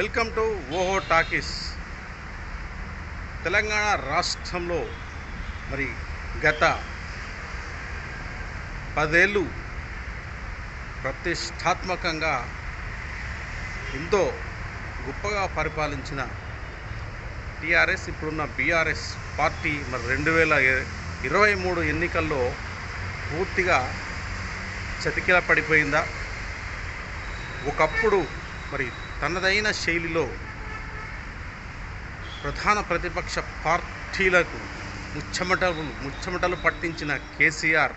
Welcome to Oho talkies. Telangana రాష్ట్రంలో మరి గత పదేళ్ళు ప్రతిష్టాత్మకంగా ఎంతో గొప్పగా పరిపాలించిన టీఆర్ఎస్ ఇప్పుడున్న బీఆర్ఎస్ పార్టీ మరి రెండు వేల ఇరవై మూడు ఎన్నికల్లో పూర్తిగా చతికిల పడిపోయిందా ఒకప్పుడు మరి తనదైన శైలిలో ప్రధాన ప్రతిపక్ష పార్టీలకు ముచ్చమటలు ముచ్చమటలు పట్టించిన కేసీఆర్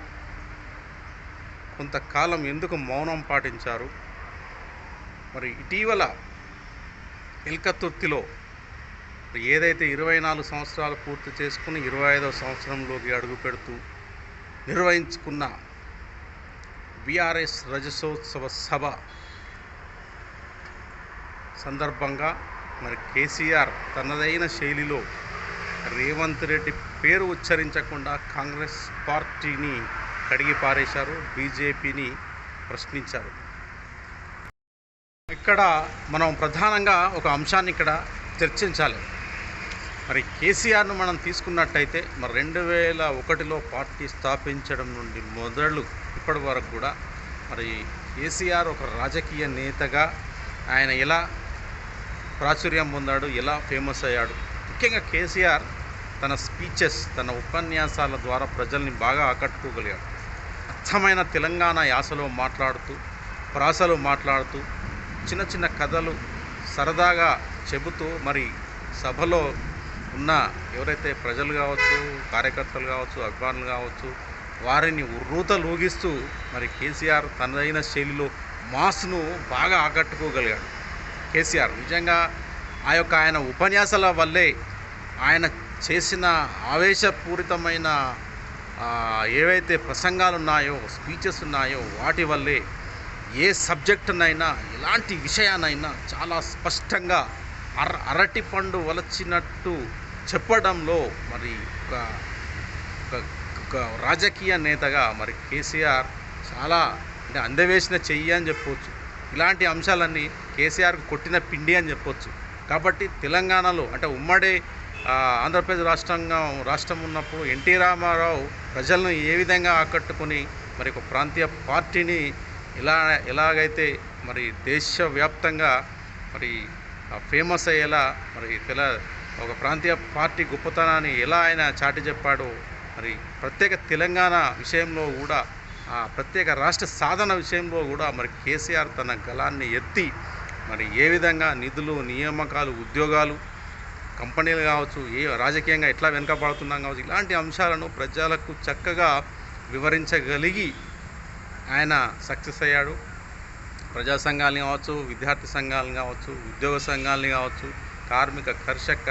కొంతకాలం ఎందుకు మౌనం పాటించారు? మరి ఇటీవల ఎల్కతుర్తిలో ఏదైతే ఇరవై నాలుగు సంవత్సరాలు పూర్తి చేసుకుని ఇరవై ఐదవ సంవత్సరంలోకి అడుగు పెడుతూ నిర్వహించుకున్న బీఆర్ఎస్ రజసోత్సవ సభ సందర్భంగా మరి కేసీఆర్ తనదైన శైలిలో రేవంత్ రెడ్డి పేరు ఉచ్చరించకుండా కాంగ్రెస్ పార్టీని కడిగి పారేశారు బీజేపీని ప్రశ్నించారు. ఇక్కడ మనం ప్రధానంగా ఒక అంశాన్ని ఇక్కడ చర్చించాలి. మరి కేసీఆర్ను మనం తీసుకున్నట్టయితే మరి రెండు వేల ఒకటిలో పార్టీ స్థాపించడం నుండి మొదలు ఇప్పటి వరకు కూడా మరి కేసీఆర్ ఒక రాజకీయ నేతగా ఆయన ఎలా ప్రాచుర్యం పొందాడు ఎలా ఫేమస్ అయ్యాడు. ముఖ్యంగా కేసీఆర్ తన స్పీచెస్ తన ఉపన్యాసాల ద్వారా ప్రజల్ని బాగా ఆకట్టుకోగలిగాడు. అచ్చమైన తెలంగాణ యాసలో మాట్లాడుతూ ప్రాసలో మాట్లాడుతూ చిన్న చిన్న కథలు సరదాగా చెబుతూ మరి సభలో ఉన్న ఎవరైతే ప్రజలు కావచ్చు కార్యకర్తలు కావచ్చు అభిమానులు కావచ్చు వారిని ఉర్రూతలు ఊగిస్తూ మరి కేసీఆర్ తనదైన శైలిలో మాస్ను బాగా ఆకట్టుకోగలిగాడు. కేసీఆర్. నిజంగా ఆ యొక్క ఆయన ఉపన్యాసాల వల్లే ఆయన చేసిన ఆవేశపూరితమైన ఏవైతే ప్రసంగాలు ఉన్నాయో స్పీచెస్ ఉన్నాయో వాటి వల్లే ఏ సబ్జెక్టునైనా ఎలాంటి విషయానైనా చాలా స్పష్టంగా అర అరటి పండు వలచినట్టు చెప్పడంలో మరి ఒక ఒక- ఒక రాజకీయ నేతగా మరి కేసీఆర్ చాలా అంటే అందవేసిన చెయ్యి అని చెప్పవచ్చు ఇలాంటి అంశాలన్నీ కేసీఆర్కు కొట్టిన పిండి అని చెప్పొచ్చు. కాబట్టి తెలంగాణలో అంటే ఉమ్మడి ఆంధ్రప్రదేశ్ రాష్ట్రంగా రాష్ట్రం ఉన్నప్పుడు ఎన్టీ రామారావు ప్రజలను ఏ విధంగా ఆకట్టుకుని మరి ఒక ప్రాంతీయ పార్టీని ఎలా ఎలాగైతే మరి దేశవ్యాప్తంగా మరి ఫేమస్ అయ్యేలా మరి తెల ఒక ప్రాంతీయ పార్టీ గొప్పతనాన్ని ఎలా ఆయన చాటి చెప్పాడో మరి ప్రత్యేక తెలంగాణ విషయంలో కూడా ఆ ప్రత్యేక రాష్ట్ర సాధన విషయంలో కూడా మరి కేసీఆర్ తన గలాన్ని ఎత్తి మరి ఏ విధంగా నిధులు నియామకాలు ఉద్యోగాలు కంపెనీలు కావచ్చు ఏ రాజకీయంగా ఎట్లా వెనుకబడుతున్నాం కావచ్చు ఇలాంటి అంశాలను ప్రజలకు చక్కగా వివరించగలిగి ఆయన సక్సెస్ అయ్యాడు. ప్రజా సంఘాలని కావచ్చు విద్యార్థి సంఘాలను కావచ్చు ఉద్యోగ సంఘాలని కావచ్చు కార్మిక కర్షక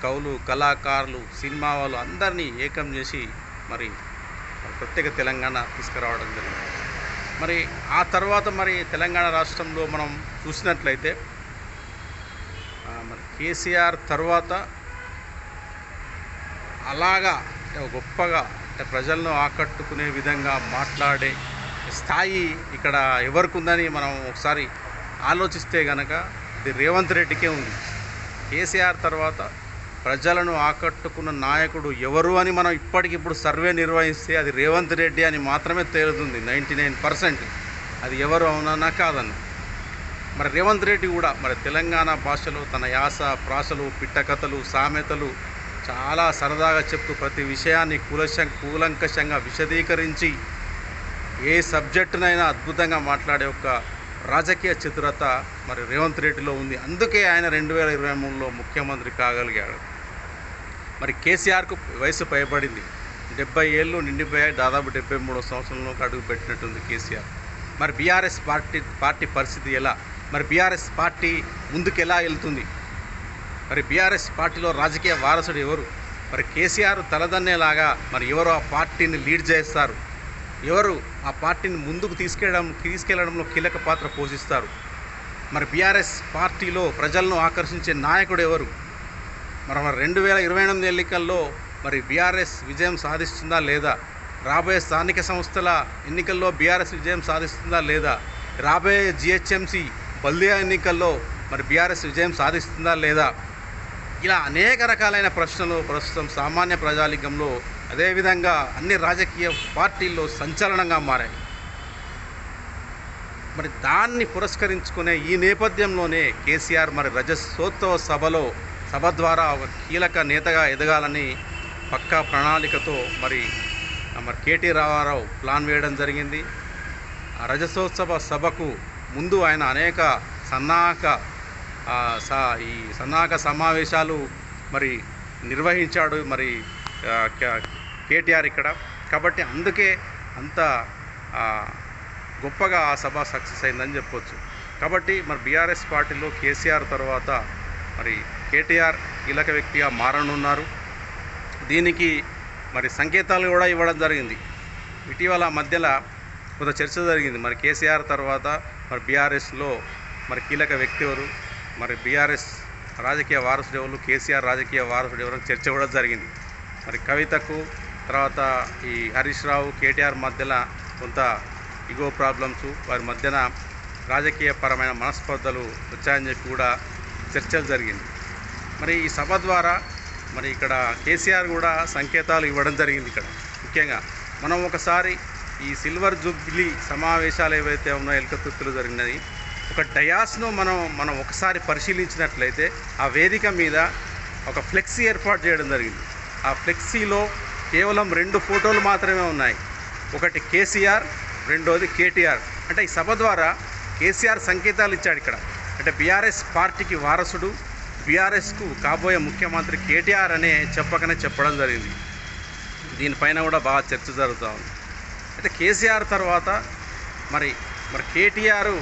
కవులు కళాకారులు సినిమా వాళ్ళు అందరినీ ఏకం చేసి మరి ప్రత్యేక తెలంగాణ తీసుకురావడం జరిగింది. మరి ఆ తర్వాత మరి తెలంగాణ రాష్ట్రంలో మనం చూసినట్లయితే మరి కేసీఆర్ తర్వాత అలాగా గొప్పగా అంటే ప్రజలను ఆకట్టుకునే విధంగా మాట్లాడే స్థాయి ఇక్కడ ఎవరికి ఉందని మనం ఒకసారి ఆలోచిస్తే కనుక ఇది రేవంత్ రెడ్డికే ఉంది. కేసీఆర్ తర్వాత ప్రజలను ఆకట్టుకున్న నాయకుడు ఎవరు అని మనం ఇప్పటికిప్పుడు సర్వే నిర్వహిస్తే అది రేవంత్ రెడ్డి అని మాత్రమే తేలుతుంది నైంటీ నైన్ పర్సెంట్. అది ఎవరు అవునన్నా కాదన్న. మరి రేవంత్ రెడ్డి కూడా మరి తెలంగాణ భాషలో తన యాస ప్రాసలు పిట్టకథలు సామెతలు చాలా సరదాగా చెప్తూ ప్రతి విషయాన్ని కూలశం కూలంకషంగా విశదీకరించి ఏ సబ్జెక్టునైనా అద్భుతంగా మాట్లాడే ఒక రాజకీయ చతురత మరి రేవంత్ రెడ్డిలో ఉంది. అందుకే ఆయన రెండు వేల ఇరవై మూడులో ముఖ్యమంత్రి కాగలిగాడు. మరి కేసీఆర్కు వయసు భయపడింది డెబ్బై ఏళ్ళు నిండిపోయాయి దాదాపు డెబ్బై మూడో సంవత్సరంలోకి అడుగు పెట్టినట్టుంది కేసీఆర్. మరి బీఆర్ఎస్ పార్టీ పార్టీ పరిస్థితి ఎలా? మరి బీఆర్ఎస్ పార్టీ ముందుకు ఎలా వెళ్తుంది? మరి బీఆర్ఎస్ పార్టీలో రాజకీయ వారసుడు ఎవరు? మరి కేసీఆర్ తలదన్నేలాగా మరి ఎవరు ఆ పార్టీని లీడ్ చేస్తారు? ఎవరు ఆ పార్టీని ముందుకు తీసుకెళ్ళడం తీసుకెళ్ళడంలో కీలక పాత్ర పోషిస్తారు? మరి బీఆర్ఎస్ పార్టీలో ప్రజలను ఆకర్షించే నాయకుడు ఎవరు? మరి మరి రెండు వేల ఇరవై ఎనిమిది ఎన్నికల్లో మరి బీఆర్ఎస్ విజయం సాధిస్తుందా లేదా? రాబోయే స్థానిక సంస్థల ఎన్నికల్లో బీఆర్ఎస్ విజయం సాధిస్తుందా లేదా? రాబోయే జిహెచ్ఎంసి బల్దియా ఎన్నికల్లో మరి బీఆర్ఎస్ విజయం సాధిస్తుందా లేదా? ఇలా అనేక రకాలైన ప్రశ్నలు ప్రస్తుతం సామాన్య ప్రజాలింగంలో అదేవిధంగా అన్ని రాజకీయ పార్టీల్లో సంచలనంగా మారాయి. మరి దాన్ని పురస్కరించుకునే ఈ నేపథ్యంలోనే కేసీఆర్ మరి రజసోత్సవ సభలో సభ ద్వారా ఒక కీలక నేతగా ఎదగాలని పక్కా ప్రణాళికతో మరి మరి కేటీ రామారావు ప్లాన్ వేయడం జరిగింది. ఆ రజసోత్సవ సభకు ముందు ఆయన అనేక సన్నాహక ఈ సన్నాహక సమావేశాలు మరి నిర్వహించాడు మరి కేటీఆర్ ఇక్కడ. కాబట్టి అందుకే అంత గొప్పగా ఆ సభ సక్సెస్ అయిందని చెప్పొచ్చు. కాబట్టి మరి బీఆర్ఎస్ పార్టీలో కేసీఆర్ తర్వాత మరి కేటీఆర్ కీలక వ్యక్తిగా మారనున్నారు. దీనికి మరి సంకేతాలు కూడా ఇవ్వడం జరిగింది. ఇటీవల మధ్యలో కొంత చర్చ జరిగింది. మరి కేసీఆర్ తర్వాత మరి బీఆర్ఎస్లో మరి కీలక వ్యక్తి ఎవరు? మరి బీఆర్ఎస్ రాజకీయ వారసుడు ఎవరు? కేసీఆర్ రాజకీయ వారసుడు ఎవరు? చర్చ కూడా జరిగింది. మరి కవితకు తర్వాత ఈ హరీష్ రావు కేటీఆర్ మధ్యలో కొంత ఇగో ప్రాబ్లమ్స్ వారి మధ్యన రాజకీయపరమైన మనస్పర్ధలు వచ్చాయని చెప్పి కూడా చర్చలు జరిగింది. మరి ఈ సభ ద్వారా మరి ఇక్కడ కేసీఆర్ కూడా సంకేతాలు ఇవ్వడం జరిగింది ఇక్కడ. ముఖ్యంగా మనం ఒకసారి ఈ సిల్వర్ జూబ్లీ సమావేశాలు ఏవైతే ఉన్నాయో ఎల్కతుర్తిలో జరిగినది ఒక డయాస్ను మనం మనం ఒకసారి పరిశీలించినట్లయితే ఆ వేదిక మీద ఒక ఫ్లెక్సీ ఏర్పాటు చేయడం జరిగింది. ఆ ఫ్లెక్సీలో కేవలం రెండు ఫోటోలు మాత్రమే ఉన్నాయి. ఒకటి కేసీఆర్ రెండోది కేటీఆర్. అంటే ఈ సభ ద్వారా కేసీఆర్ సంకేతాలు ఇచ్చాడు ఇక్కడ. అంటే బీఆర్ఎస్ పార్టీకి వారసుడు బీఆర్ఎస్కు కాబోయే ముఖ్యమంత్రి కేటీఆర్ అనే చెప్పకనే చెప్పడం జరిగింది. దీనిపైన కూడా బాగా చర్చ జరుగుతూ ఉంది. అయితే కేసీఆర్ తర్వాత మరి మరి కేటీఆర్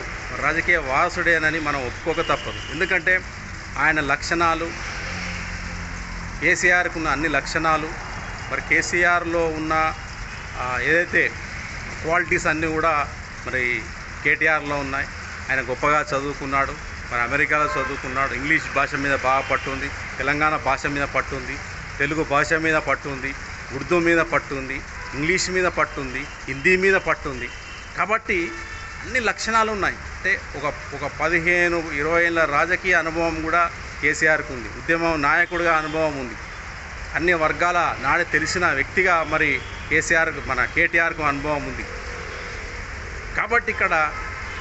రాజకీయ వారసుడేనని మనం ఒప్పుకోక తప్పదు. ఎందుకంటే ఆయన లక్షణాలు కేసీఆర్కు ఉన్న అన్ని లక్షణాలు మరి కేసీఆర్లో ఉన్న ఏదైతే క్వాలిటీస్ అన్నీ కూడా మరి కేటీఆర్లో ఉన్నాయి. ఆయన గొప్పగా చదువుకున్నాడు. మరి అమెరికాలో చదువుకున్నాడు. ఇంగ్లీష్ భాష మీద బాగా పట్టుంది. తెలంగాణ భాష మీద పట్టుంది. తెలుగు భాష మీద పట్టుంది. ఉర్దూ మీద పట్టుంది. ఇంగ్లీష్ మీద పట్టుంది. హిందీ మీద పట్టుంది. కాబట్టి అన్ని లక్షణాలు ఉన్నాయి. అంటే ఒక ఒక పదిహేను ఇరవై ఏళ్ళ రాజకీయ అనుభవం కూడా కేసీఆర్కు ఉంది. ఉద్యమం నాయకుడిగా అనుభవం ఉంది. అన్ని వర్గాల నాడే తెలిసిన వ్యక్తిగా మరి కేసీఆర్ మన కేటీఆర్కు అనుభవం ఉంది. కాబట్టి ఇక్కడ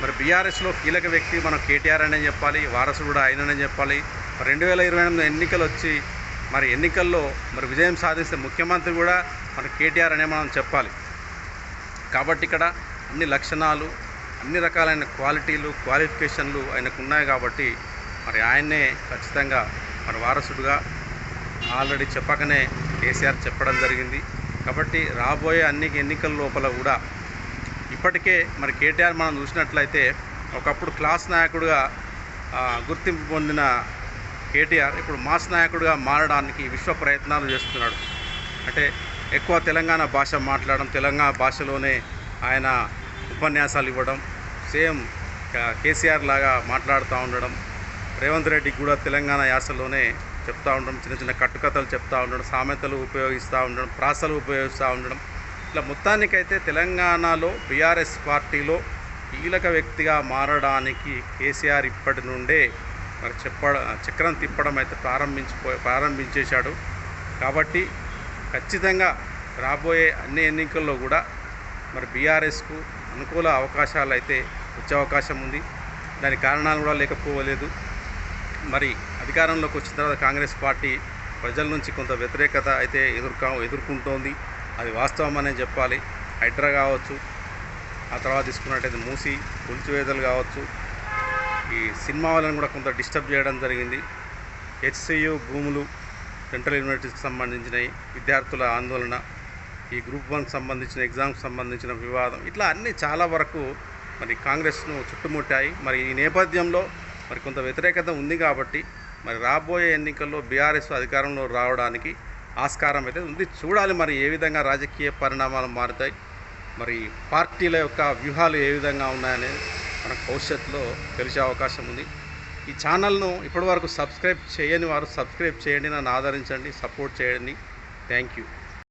మరి బీఆర్ఎస్లో కీలక వ్యక్తి మనం కేటీఆర్ అనే చెప్పాలి వారసుడు కూడా ఆయననే చెప్పాలి. మరి రెండు వేల ఇరవై ఎనిమిది ఎన్నికలు వచ్చి మరి ఎన్నికల్లో మరి విజయం సాధిస్తే ముఖ్యమంత్రి కూడా మన కేటీఆర్ అనే మనం చెప్పాలి. కాబట్టి ఇక్కడ అన్ని లక్షణాలు అన్ని రకాలైన క్వాలిటీలు క్వాలిఫికేషన్లు ఆయనకు ఉన్నాయి కాబట్టి మరి ఆయన్నే ఖచ్చితంగా మరి వారసుడుగా ఆల్రెడీ చెప్పకనే కేసీఆర్ చెప్పడం జరిగింది. కాబట్టి రాబోయే అన్ని ఎన్నికల లోపల కూడా ఇప్పటికే మరి కేటీఆర్ మనం చూసినట్లయితే ఒకప్పుడు క్లాస్ నాయకుడుగా గుర్తింపు పొందిన కేటీఆర్ ఇప్పుడు మాస్ నాయకుడిగా మారడానికి విశ్వ ప్రయత్నాలు చేస్తున్నాడు. అంటే ఎక్కువ తెలంగాణ భాష మాట్లాడడం తెలంగాణ భాషలోనే ఆయన ఉపన్యాసాలు ఇవ్వడం సేమ్ కేసీఆర్ లాగా మాట్లాడుతూ ఉండడం రేవంత్ రెడ్డికి కూడా తెలంగాణ యాసలోనే చెప్తా ఉండడం చిన్న చిన్న కట్టుకథలు చెప్తూ ఉండడం సామెతలు ఉపయోగిస్తూ ఉండడం ప్రాసలు ఉపయోగిస్తూ ఉండడం ఇట్లా మొత్తానికైతే తెలంగాణలో బీఆర్ఎస్ పార్టీలో కీలక వ్యక్తిగా మారడానికి కేసీఆర్ ఇప్పటి నుండే మరి చెప్పడం చక్రం తిప్పడం అయితే ప్రారంభించిపో ప్రారంభించేశాడు. కాబట్టి ఖచ్చితంగా రాబోయే అన్ని ఎన్నికల్లో కూడా మరి బీఆర్ఎస్కు అనుకూల అవకాశాలు అయితే వచ్చే అవకాశం ఉంది. దాని కారణాలు కూడా లేకపోలేదు మరి అధికారంలోకి వచ్చిన తర్వాత కాంగ్రెస్ పార్టీ ప్రజల నుంచి కొంత వ్యతిరేకత అయితే ఎదుర్కా ఎదుర్కొంటోంది. అది వాస్తవం అనే చెప్పాలి. హైడ్రా కావచ్చు ఆ తర్వాత తీసుకున్నట్టయితే మూసి పులిచివేదలు కావచ్చు. ఈ సినిమా వాళ్ళని కూడా కొంత డిస్టర్బ్ చేయడం జరిగింది. హెచ్సియు భూములు సెంట్రల్ యూనివర్సిటీకి సంబంధించినవి విద్యార్థుల ఆందోళన ఈ గ్రూప్ వన్కి సంబంధించిన ఎగ్జామ్కి సంబంధించిన వివాదం ఇట్లా అన్నీ చాలా వరకు మరి కాంగ్రెస్ను చుట్టుముట్టాయి. మరి ఈ నేపథ్యంలో మరి కొంత వ్యతిరేకత ఉంది కాబట్టి మరి రాబోయే ఎన్నికల్లో బీఆర్ఎస్ అధికారంలో రావడానికి ఆస్కారం అయితే ఉంది. చూడాలి మరి ఏ విధంగా రాజకీయ పరిణామాలు మారుతాయి. మరి పార్టీల యొక్క వ్యూహాలు ఏ విధంగా ఉన్నాయనేది మనకు భవిష్యత్తులో తెలిసే అవకాశం ఉంది. ఈ ఛానల్ను ఇప్పటివరకు సబ్స్క్రైబ్ చేయని వారు సబ్స్క్రైబ్ చేయండి. నన్ను ఆదరించండి. సపోర్ట్ చేయండి. Thank you.